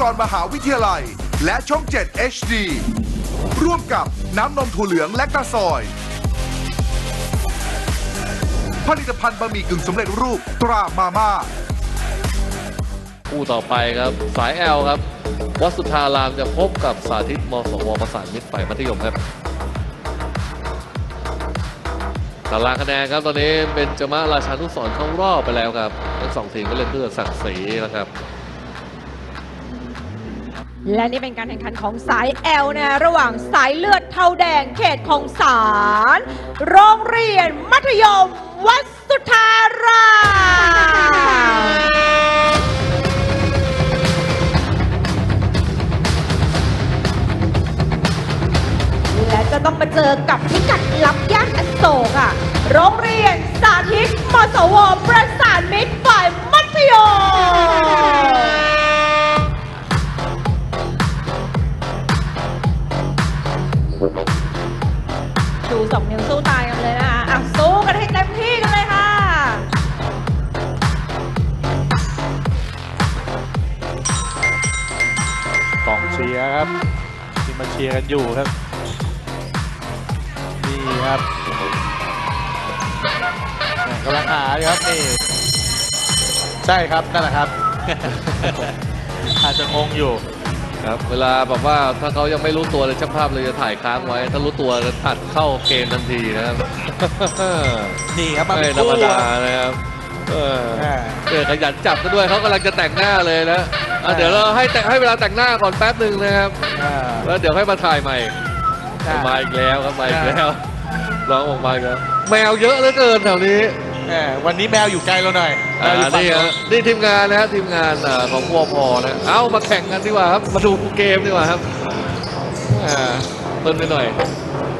กรมหาวิทยาลัย และช่อง 7 HD ร่วมกับน้ำนมถั่วเหลืองและกระสอย ผลิตภัณฑ์บะหมี่กึ่งสำเร็จรูปตรามาม่าคู่ต่อไปครับ สายแอลครับ วัดสุธารามจะพบกับสาธิตมสวประสานมิตรฝ่ายมัธยมครับตารางคะแนนครับตอนนี้เป็นจมะราชานุสรเข้ารอบไปแล้วครับ ทั้งสองทีมก็เล่นเพื่อศักดิ์ศรีนะครับ และนี่เป็นการแข่งขันของสายแอลนะระหว่างสายเลือดเทาแดงเขตของสารโรงเรียนมัธยม วัดสุทธารามและจะต้องมาเจอกับพิกัดลับย่านอโศกอะ โรงเรียนสาธิตมสว ประสานมิตรฝ่ายมัธยม ชูสองนิ้วสู้ตายกันเลยนะคะอะสู้กันให้เต็มที่กันเลยค่ะ กองเชียร์ครับ ที่มาเชียร์กันอยู่ครับ นี่ครับกำลังหาอยู่ครับนี่ใช่ครับนั่นแหละครับ อาจจะงงอยู่ ครับเวลาแบบว่าถ้าเขายังไม่รู้ตัวเลยช่างภาพเลยจะถ่ายค้างไว้ ถ้ารู้ตัวจะตัดเข้าเกมทันทีนะครับ นี่ครับมาไม่เป็นธรรมคู่ดานะครับเอออ่าเกิดขยันจับกันด้วยเขากำลังจะแต่งหน้าเลยนะอะเดี๋ยวเราให้แต่งให้เวลาแต่งหน้าก่อนแป๊บหนึ่งนะครับ อ่าแล้วเดี๋ยวให้มาถ่ายใหม่อ่ามมาอีกแล้วครับมาอีกอ่าแล้วร้องออกมาอีกแล้วแมวเยอะเหลือเกินแถวนี้แหมวันนี้แมวอยู่ไกลเราหน่อยแม อ่าวอยู่ฝั่งนี่โน้ฮะนนี่ทีมงานนะฮะทีมงานอ่าของพวพอนะเอามาแข่งกันดีกว่าครับมาดูเกมดีกว่าครับอ่าเพิ่มไปหน่อย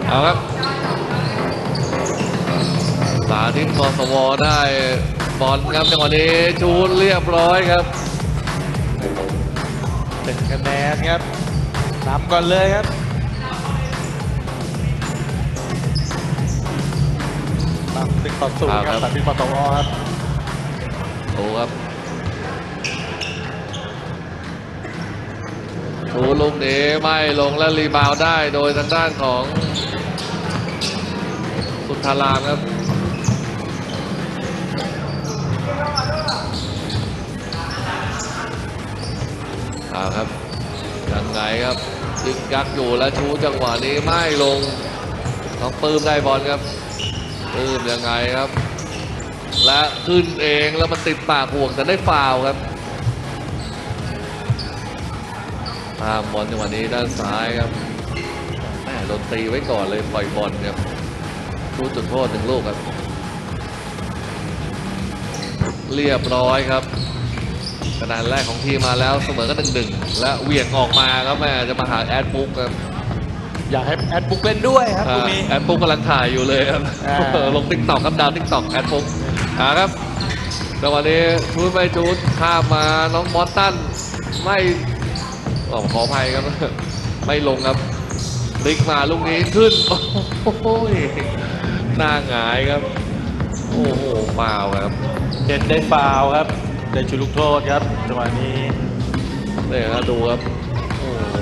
เอาครับสาธิตมสวได้บอลครับจังหวะนี้ชูดเรียบร้อยครับหนึ่งคะแนนครับนำก่อนเลยครับ นำหนึ่งต่อศูนย์ครับสามพิมพ์ปตวครับ โอ้ครับชูลูกนี้ไม่ลงและรีบาวได้โดยทางด้านของสุทธารามครับอาครับยังไงครับยึกยักอยู่แล้วชูจังหวะนี้ไม่ลงน้องปื้มได้บอลครับปื้มยังไงครับ และขึ้นเองแล้วมันติดปากห่วงแต่ได้ฟาวล์ครับตามบอลจังหวะนี้ด้านซ้ายครับแม่โดนตีไว้ก่อนเลยปล่อยบอลครับชูจุดโทษหนึ่งลูกครับ เรียบร้อยครับคะแนนแรกของทีมมาแล้วเสมอกันหนึ่งหนึ่งและเหวี่ยงออกมาครับแม่จะมาหาแอดปุ๊กครับอยากให้แอดบุ๊กเล่นด้วยครับตรงนี้แอดปุ๊กกำลังถ่ายอยู่เลยครับอ่าลงติ๊กต็อกครับดาวติ๊กต็อกแอดปุ๊ก หาครับจังหวะนี้ชูดไปชูดข้ามมาน้องมอสตันไม่อ๋อขออภัยครับ ไม่ลงครับพลิกมาลูกนี้ขึ้น โอ้โหหน้าหงายครับ โอ้โหฟาวล์ครับเด่นได้ฟาวล์ครับ ได้ชุดลูกโทษครับจังหวะนี้เนี่ยครับดูครับโอ้โห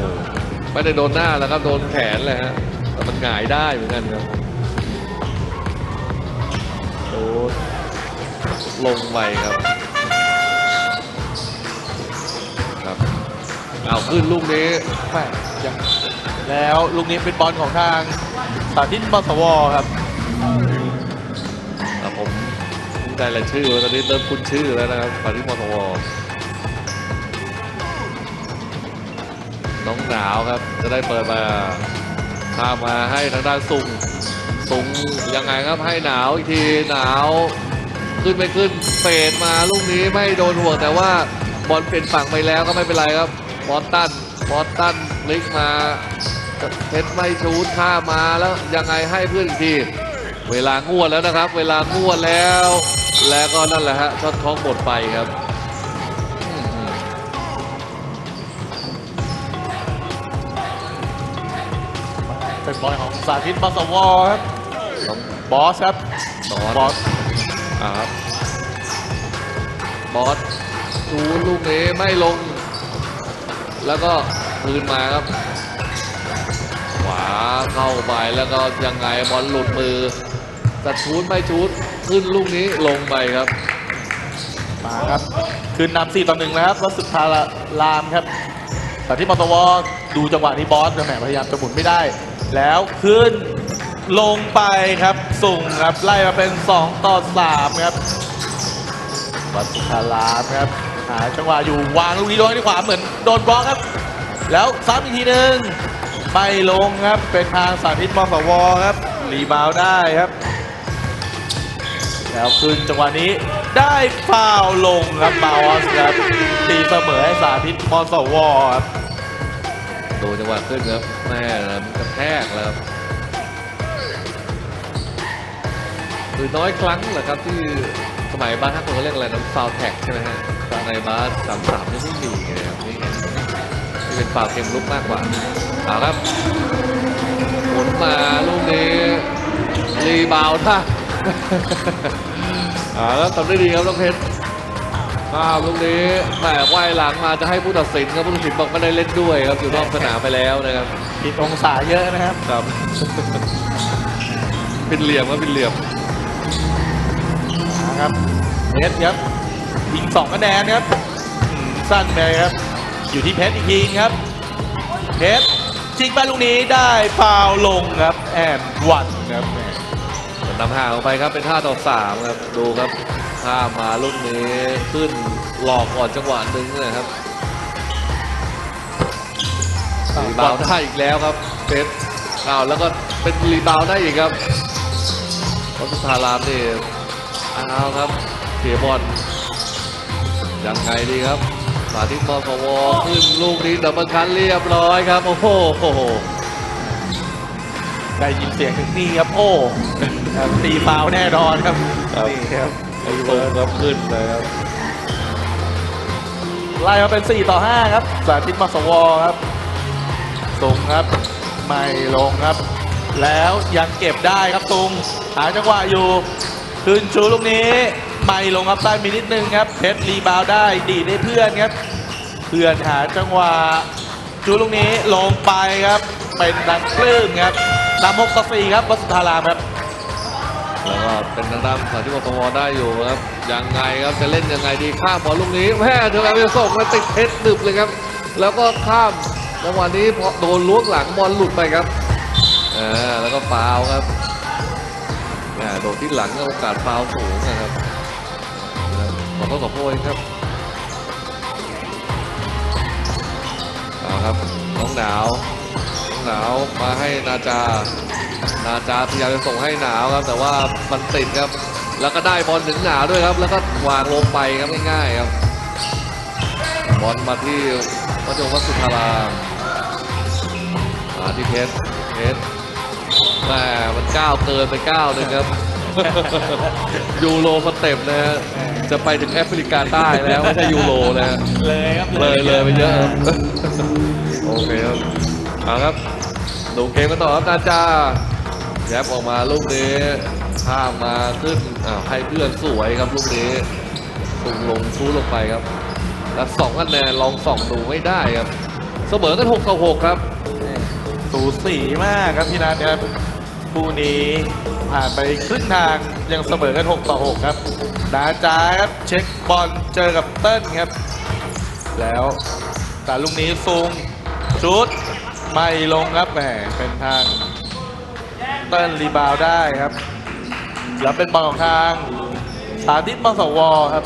ไม่ได้โดนหน้าแล้วครับโดนแขนเลยฮะแต่มันหงายได้เหมือนกันครับโอ้ ลงไปครับครับเอาขึ้นลูกนี้แม่ยังแล้วลูกนี้เป็นบอลของทางสาธิตมสวครับอะผมได้รายชื่อตอนนี้เริ่มคุ้นชื่อแล้วนะครับปาริมอทวน้องหนาวครับ จะได้เปิดมาข้ามมาให้ทางด้านสุงสุงยังไงครับให้หนาวอีกทีหนาว ขึ้นไม่ขึ้นเฟดมาลูกนี้ไม่โดนห่วงแต่ว่าบอลเปลี่ยนฝั่งไปแล้วก็ไม่เป็นไรครับบอสตันบอสตันพลิกมาเพชรไม่ชูดข้ามมาแล้วยังไงให้เพื่อนอีกทีเวลางวดแล้วนะครับ เวลางวดแล้ว แล้วก็นั่นแหละฮะช็อตท้องหมดไปครับอื้อหือเป็นบอลของสาธิตมสวครับน้องบอสครับบอสบอสอ่า ครับบอสดูลูกนี้ไม่ลง แล้วก็คืนมาครับ ขวาเข้าไปแล้วก็ยังไงบอลหลุดมือจะชูดไม่ชูดขึ้นลูกนี้ลงไปครับ มาครับคืนนำ4ต่อหนึ่งนะครับวัดสุดทารามครับ แต่ที่มอตวดูจังหวะนี้บอสแหมพยายามจะหมุนไม่ได้ แล้วขึ้น ลงไปครับส่งครับไล่มาเป็น 2 ต่อ 3 ครับวัดสุดทารามครับหาจังหวะอยู่วางลูกนี้โดนที่ขวาเหมือนโดนบล็อกครับ แล้วซ้ำอีกทีหนึ่งไม่ลงครับเป็นทางสาธิตมอสวครับรีบาวได้ครับ แล้วขึ้นจังหวะนี้ได้ฟาวลงครับมาออสครับตีเสมอให้สาธิตมอสวครับดูจังหวะขึ้นครับแม่มันกระแทกแล้ว ครับคือน้อยครั้งเหรอครับที่สมัยบ้านท่านคนเขาเรียกอะไรนะฟาวแท็กใช่ไหมฮะในบ้านสามสามนี่ไม่มีไงครับนี่ไงนี่เป็นฟาวเกมลุกมากกว่าเอาครับหมุนมาลูกนี้รีบาวด์ท่าเอาแล้วทำได้ดีครับน้องเพชรข้ามลูกนี้แหมว่ายหลังมาจะให้ผู้ตัดสินครับผู้ตัดสินบอกไม่ได้เล่นด้วยครับอยู่นอกสนามไปแล้วนะครับผิดองศาเยอะนะครับครับเป็นเหลี่ยมครับเป็นเหลี่ยมนะ ครับเพชรครับยิงสองคะแนนครับสั้นไปครับ อยู่ที่เพชรอีกทีครับ เพชรชิงไปลูกนี้ได้ฟาวลงครับ แอนวันครับนำห่างออกไปครับเป็น5ต่อ3ครับดูครับข้ามาลูกนี้ขึ้นหลอกก่อนจังหวะหนึ่งนะครับรีบาวได้อีกแล้วครับเพชรเอาแล้วก็เป็นรีบาวได้อีกครับวัสุธารามนี่ เอาครับเสียบอลยังไงดีครับสาธิตมอสวขึ้นลูกนี้ดับเบิลคันเรียบร้อยครับโอ้โหได้ยินเสียงถึงนี่ครับโอ้ครับตีฟาวล์แน่นอนครับครับนี่ครับไอ้ตรงครับขึ้นเลยครับไล่มาเป็น 4 ต่อ 5 ครับ สาธิตมาสวครับตุงครับ ไม่ลงครับ แล้วยังเก็บได้ครับตุงหาจังหวะอยู่ คืนชูลูกนี้ไม่ลงครับใต้มีนิดนึงครับเพชรรีบาวได้ดีได้เพื่อนครับ เพื่อนหาจังหวะชูลูกนี้ลงไปครับ เป็นดังคลื่นครับนำหกต่อสี่ครับวัสุธารามครับแล้วก็เป็นทางด้านสาธิตปวได้อยู่ครับยังไงครับจะเล่นยังไงดีข้ามบอลลูกนี้แม่เธอไปส่งมาติดเพชรดึบเลยครับ แล้วก็ข้ามจังหวะนี้พอโดนล้วงหลังบอลหลุดไปครับอ่าแล้วก็ฟาวครับ โดนที่หลังก็โอกาสฟาวสูงนะครับขอโทษขอโทษครับเอาครับน้องหนาวน้องหนาวมาให้นาจา นาจาพยายามจะส่งให้หนาวครับแต่ว่ามันติดครับ แล้วก็ได้บอลถึงหนาวด้วยครับ แล้วก็วางลงไปครับง่ายๆครับบอลมาที่วัชรงวัสุธารามาที่เพชรเพชร แหม่มันก้าวเกินไปก้าวหนึงครับ ยูโรสเต็ปนะฮะจะไปถึงแอฟริกาใต้แล้วไม่ใช่ยูโรนะฮะเลยครับเลยเลยไปเยอะครับโอเคครับเอาครับดูเกมกันต่อครับนาจาแยบออกมาลูกนี้ข้ามมาขึ้นอ้าวให้เพื่อนสวยครับลูกนี้ลงลงชูลงไปครับ แล้วสองคะแนนลองส่องดูไม่ได้ครับ เสมอกัน6ต่อ6ครับ สูสีมากครับพี่นัทครับ คู่นี้ผ่านไปครึ่งทางยังเสมอกัน 6 ต่อ 6 ครับดาจาครับเช็คบอลเจอกับเติ้ลครับ แล้วแต่ลูกนี้ซุงชุดไม่ลงครับแหมเป็นทางเติ้ลรีบาวได้ครับ แล้วเป็นบอลของทางสาธิตมสวครับ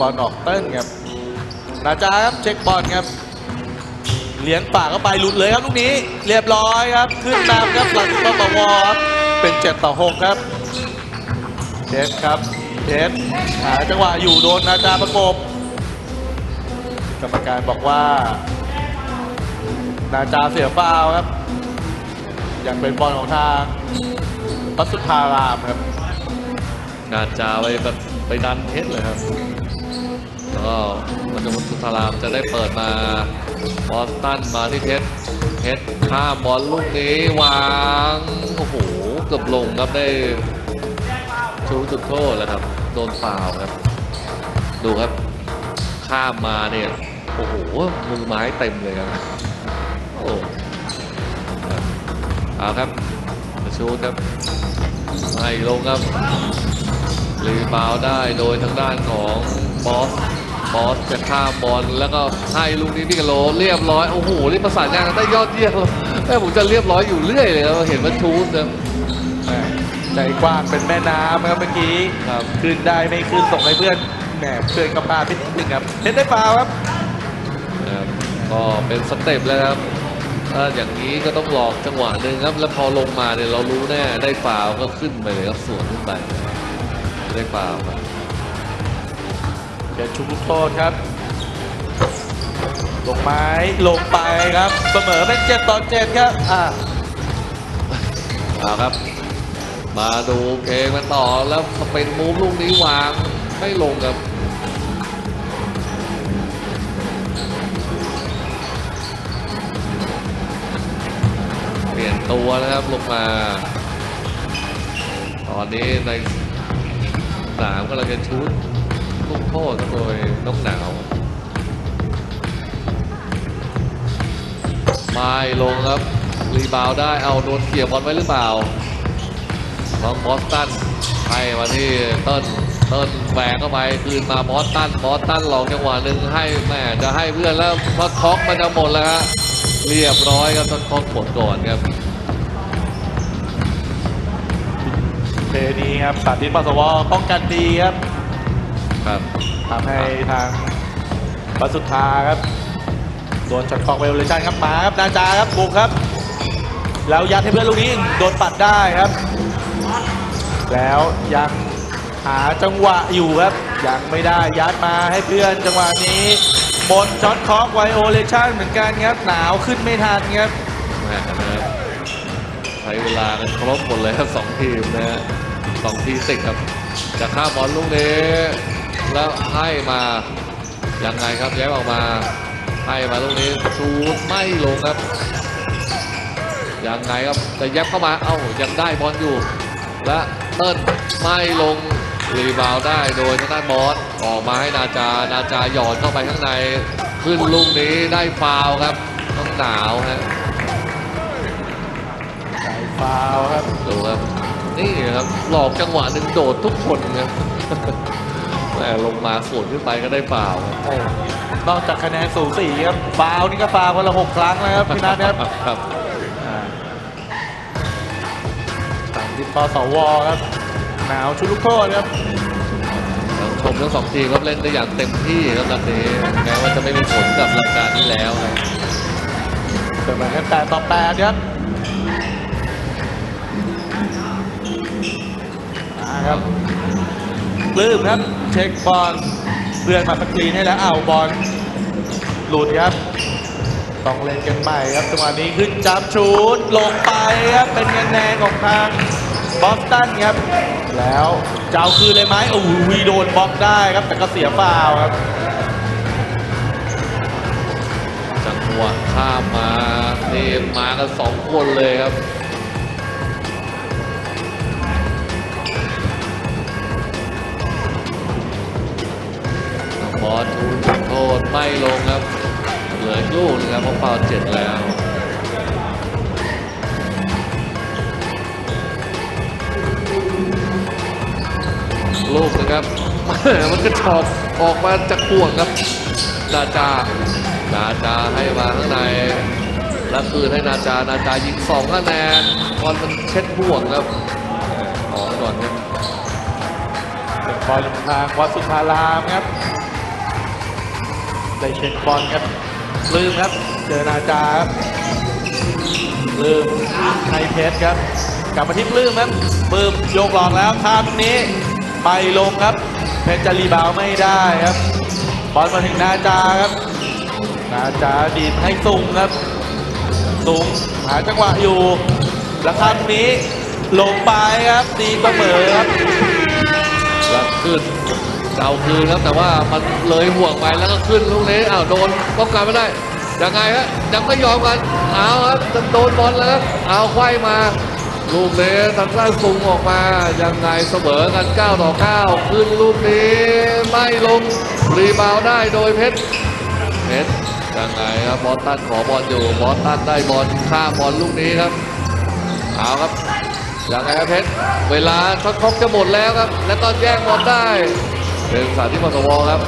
บอลออกเติ้ลครับนาจาครับเช็คบอลครับ เลี้ยงป่ากเข้าไปหลุดเลยครับลูกนี้ เรียบร้อยครับ ขึ้นนำครับหลังต่อต่อวอครับเป็น 7 ต่อ 6 ครับเทสครับเทสหาจังหวะอยู่โดนอาจาประกบกรรมการบอกว่า นาจาเสียฟาวครับ ยังเป็นบอลของทางปัสสุธารามครับ นาจาไปแบบไปดันเพชรเลยครับ แล้วก็มันจะมุสุธารามจะได้เปิดมา บอสตันมาที่เพชรเพชรข้ามบอลลูกนี้วางโอ้โหเกือบลงครับได้ชูจุดโทษแล้วครับ โดนฟาวครับ ดูครับ ข้ามมาเนี่ยโอ้โหมือไม้เต็มเลยครับโอ้เอาครับชูครับให้ลงครับรีบาวได้โดยทางด้านของบอส บอสจะข้ามบอลแล้วก็ให้ลูกนี้พี่กะโลเรียบร้อยโอ้โหนี่ประสานงานกันได้ยอดเยี่ยมเลยแม่ผมจะเรียบร้อยอยู่เรื่อยเลยครับเห็นว่าชูดนะแหม่ใจกว้างเป็นแม่น้ำครับเมื่อกี้ครับขึ้นได้ไม่ขึ้นส่งให้เพื่อนแหมเพื่อนก็พลาดไปนิดนึงครับเล่นได้ฟาวล์ครับนะครับก็เป็นสเต็ปแล้วครับถ้าอย่างนี้ก็ต้องหลอกจังหวะหนึ่งครับ แล้วพอลงมาเนี่ยเรารู้แน่ได้ฟาวล์ก็ขึ้นไปเลยครับสวนขึ้นไปได้ฟาวล์ครับ เดี๋ยวชุบลูกโทษครับ ลงไม้ลงไปครับ เสมอเป็นเจ็ดต่อเจ็ดครับ อ่าเอาครับ มาดูเพลงมันต่อแล้วสเปนมูฟลูกนี้วางไม่ลงครับเปลี่ยนตัวนะครับลงมา ตอนนี้ในสนามกำลังจะชุด ลูกโทษโดยน้องหนาวไม่ลงครับ รีบาวได้เอาโดนเกี่ยวบอลไว้หรือเปล่าน้องบอสตันให้มาที่เติ้ลเติ้ลแหวกเข้าไปคืนมาบอสตันบอสตันหลอกจังหวะหนึ่งให้แม่จะให้เพื่อนแล้วพอท็อกมันจะหมดแล้วฮะเรียบร้อยครับท็อกหมดก่อนครับเพนี้ครับสาธิตปสวป้องกันดีครับ ครับทำให้ทางปัสุทธาครับโดนช็อตคอกเวลเลชันครับมาครับนาจาครับบุกครับ แล้วยัดให้เพื่อนลูกนี้โดนปัดได้ครับ แล้วยังหาจังหวะอยู่ครับยังไม่ได้ยัดมาให้เพื่อนจังหวะนี้หมดช็อตคอกไวโอเลชันเหมือนกันครับหนาวขึ้นไม่ทันครับแม่นะครับใช้เวลากันครบหมดเลยครับสองทีมนะฮะสองทีมติดครับจะข้ามบอลลูกนี้ แล้วให้มายังไงครับแย้มออกมาให้มาลูกนี้ชูดไม่ลงครับยังไงครับจะแยบเข้ามาเอ้ายังได้บอลอยู่ และเติ้ลไม่ลงรีบาวด์ได้โดยทางด้านบอสออกมาให้นาจานาจาหยอดเข้าไปข้างใน ขึ้นลูกนี้ได้ฟาวล์ครับต้องหนาวฮะใส่ฟาวล์ครับดูครับนี่ครับหลอกจังหวะหนึ่งโดดทุกคนครับ แต่ลงมาสวนขึ้นไปก็ได้ฟาวล์ครับโอ้นอกจากคะแนนสูสีครับฟาวล์นี่ก็ฟาวล์คนละหกครั้งแล้วครับพี่นัทครับ ครับ สามสิบปสวครับ หนาวชุดลูกโทษครับ ชมทั้งสองทีมครับเล่นได้อย่างเต็มที่ครับนัดนี้แม้ว่าจะไม่มีผลกับรายการนี้แล้วครับเสมอกันแปดต่อแปดครับมาครับ ปลื้มครับ เช็คบอลเพื่อนมาสกรีนให้แล้วอ้าวบอลหลุดครับ ต้องเล่นกันใหม่ครับจังหวะนี้ขึ้นจับชูดลงไปครับ เป็นคะแนนของทางบอสตันครับ แล้วจะเอาคืนเลยไหมโอ้โหโดนบล็อกได้ครับ แต่ก็เสียฟาวครับจังหวะข้ามมานี่มากันสองคนเลยครับ บอลทูนโทษไม่ลงครับ เหลือลูกนึงครับเพราะฟาวเจ็ดแล้วลูกนะครับมันกระชอกออกมาจากห่วงครับนาจานาจาให้มาข้างในแล้วคืนให้นาจานาจายิงสองคะแนนบอลมันเช็ดห่วงครับออกก่อนครับบอลทางวัดสุธารามครับ ได้เช็คบอลครับลืมครับ เจอนาจาครับลืมไทยเพชรครับกลับมาที่ปลื้มครับปลื้มโยกหลอกแล้วข้ามตรงนี้ไปลงครับ เพชรจะรีบาวไม่ได้ครับบอลมาถึงนาจาครับ นาจาดีดให้ตุงครับตุงหาจังหวะอยู่ แล้วข้ามตรงนี้ลงไปครับตีเสมอครับแล้วขึ้น เอาคืนครับแต่ว่ามันเลยห่วงไปแล้วก็ขึ้นลูกนี้อ้าวโดนป้องกันไม่ได้ยังไงฮะยังไม่ยอมกันเอาครับจะโดนบอลแล้วเอาไขว้มา ลูกนี้ทางด้านซุงออกมายังไงเสมอกัน9ต่อ9ขึ้นลูกนี้ไม่ลงรีบาวได้โดยเพชรเพชรยังไงครับบอสตันขอบอลอยู่บอสตันได้บอลข้ามบอลลูกนี้ครับเอาครับยังไงครับเพชรเวลาช็อตคล็อกจะหมดแล้วครับ และตอนแย่งบอลได้ เป็นสาธิตมสวครับ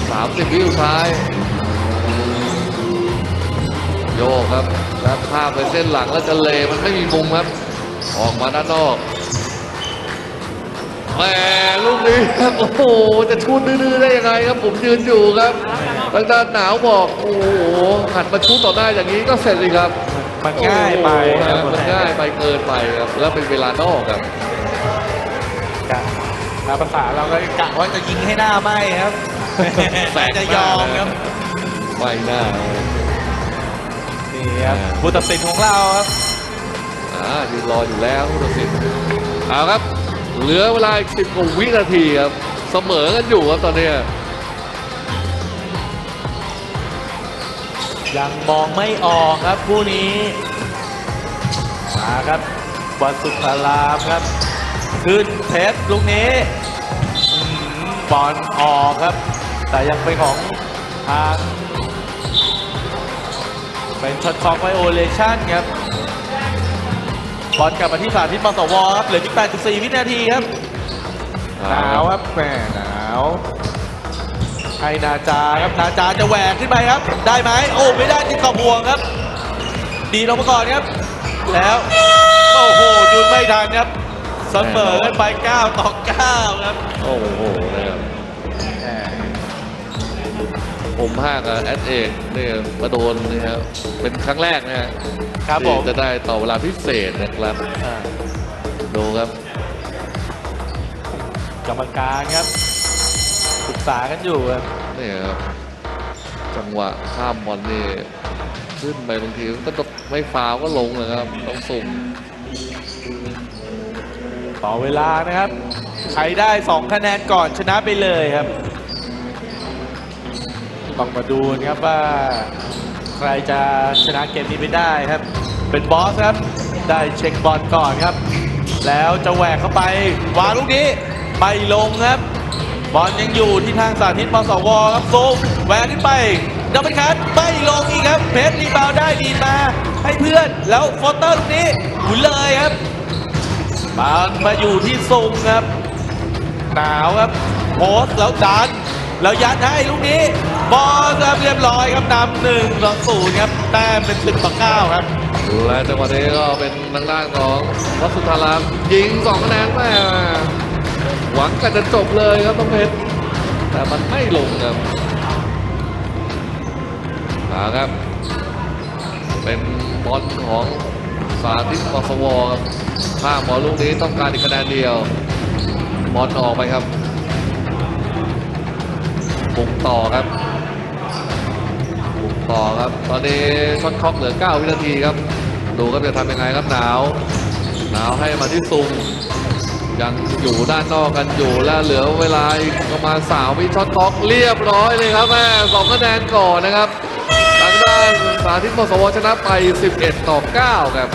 30วิสุดท้าย โยกครับแล้วข้ามไปเส้นหลังแล้วจะเลมันไม่มีมุมครับ ออกมาด้านนอกแหมลูกนี้ครับโอ้โหจะชุดดื้อๆได้ยังไงครับผมยืนอยู่ครับทางด้านหนาวบอกโอ้โหหันมาชุดต่อหน้าอย่างนี้ก็เสร็จเลยครับมันง่ายไปโอ้โหครับมันง่ายไปเกินไปครับแล้วเป็นเวลานอกครับกะ ตามภาษาเราก็กะว่าจะยิงให้หน้าไหมครับแสงจะยอมครับไม่น่านี่ครับผู้ตัดสินของเราครับอ่ายืนรออยู่แล้วผู้ตัดสินเอาครับ เหลือเวลาอีกสิบกว่าวินาทีครับ เสมอกันอยู่ครับตอนเนี้ยยังมองไม่ออกครับคู่นี้มาครับบอลสุภารามครับ ขึ้นเพชรลูกนี้อื้อหือบอลออกครับ แต่ยังเป็นของทางเป็นช็อตคองไวโอเลชั่นครับบอลกลับมาที่สาธิตมสวครับเหลืออีก8.4 วินาทีครับหนาวครับแหมหนาวให้นาจาครับนาจาจะแหวกขึ้นไปครับ ได้ไหมโอ้ไม่ได้ติดขอบวงครับ ดีลงมาก่อนครับ แล้ว โอ้โหจุดไม่ทันครับ เสมอกันไป 9 ต่อ 9 ครับ โอ้โหนะครับแหมผมห้ากับแอดเอกเนี่ยมาโดนนี่ครับเป็นครั้งแรกนะฮะครับผม ที่จะได้ต่อเวลาพิเศษนะครับ อ่าดูครับ กรรมการครับปรึกษากันอยู่ครับ นี่ครับจังหวะข้ามบอลนี่ขึ้นไปบางทีก็ต้องไม่ฟาวก็ลงเลยครับ ต้องสุ่ม ต่อเวลานะครับ ใครได้ 2 คะแนนก่อนชนะไปเลยครับ ต้องมาดูนะครับว่า ใครจะชนะเกมนี้ไปได้ครับ เป็นบอสครับ ได้เช็คบอลก่อนครับ แล้วจะแหวกเข้าไป วางลูกนี้ไม่ลงครับ บอลยังอยู่ที่ทางสาธิตมสวครับซูแหวกขึ้นไปดับเบิลคัทไม่ลงอีกครับ เพชรรีบาวได้ดีมา ให้เพื่อนแล้วโฟเตอร์ลูกนี้หมุนเลยครับ บอลมาอยู่ที่ซุงครับ หนาวครับโพสแล้วดัน แล้วยัดให้ลูกนี้ บอลครับเรียบร้อยครับนำหนึ่งต่อศูนย์ครับ แต้มเป็นสิบต่อเก้าครับและจังหวะนี้ก็เป็นทางด้านของวัสุธารามยิงสองคะแนนแม่หวังกันจะจบเลยครับต้องเพชรแต่มันไม่ลงครับมาครับ เป็นบอลของสาธิตมสวครับ ข้ามบอลลูกนี้ต้องการอีกคะแนนเดียวบอลออกไปครับบุกต่อครับบุกต่อครับ ตอนนี้ช็อตคล็อกเหลือ 9 วินาทีครับ ดูครับจะทำยังไงครับหนาว หนาวให้มาที่ซุงยังอยู่ด้านนอกกันอยู่และเหลือเวลาอีกประมาณสามวิช็อตคล็อกเรียบร้อยเลยครับแม่สองคะแนนก่อนนะครับ ทางด้านสาธิตมสวชนะไป 11 ต่อ 9 ครับ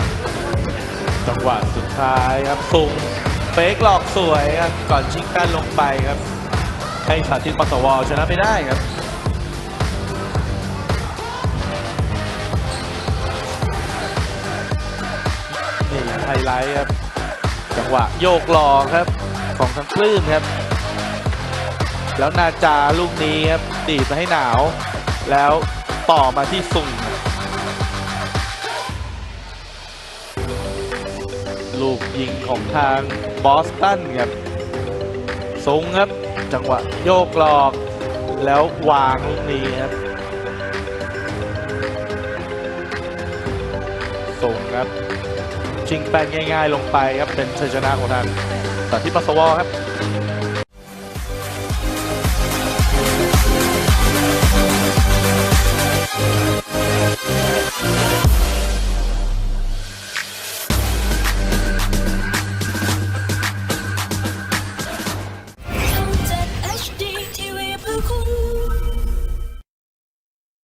จังหวะสุดท้ายครับซุงเฟกหลอกสวยครับก่อนชิงกันลงไปครับ ให้สาธิตปสวชนะไปได้ครับนี่ไฮไลท์ครับ จังหวะโยกหลอกครับของทั้งคลื่นครับ แล้วนาจาลูกนี้ครับดีดมาให้หนาว แล้วต่อมาที่ซุง ลูกยิงของทางบอสตันครับสูงครับ จังหวะโยกหลอก แล้ววางลูกนี้ครับสูงครับ ชิงแป้นง่ายๆลงไปครับ เป็นชัยชนะของทางสาธิตปัสสาวะครับ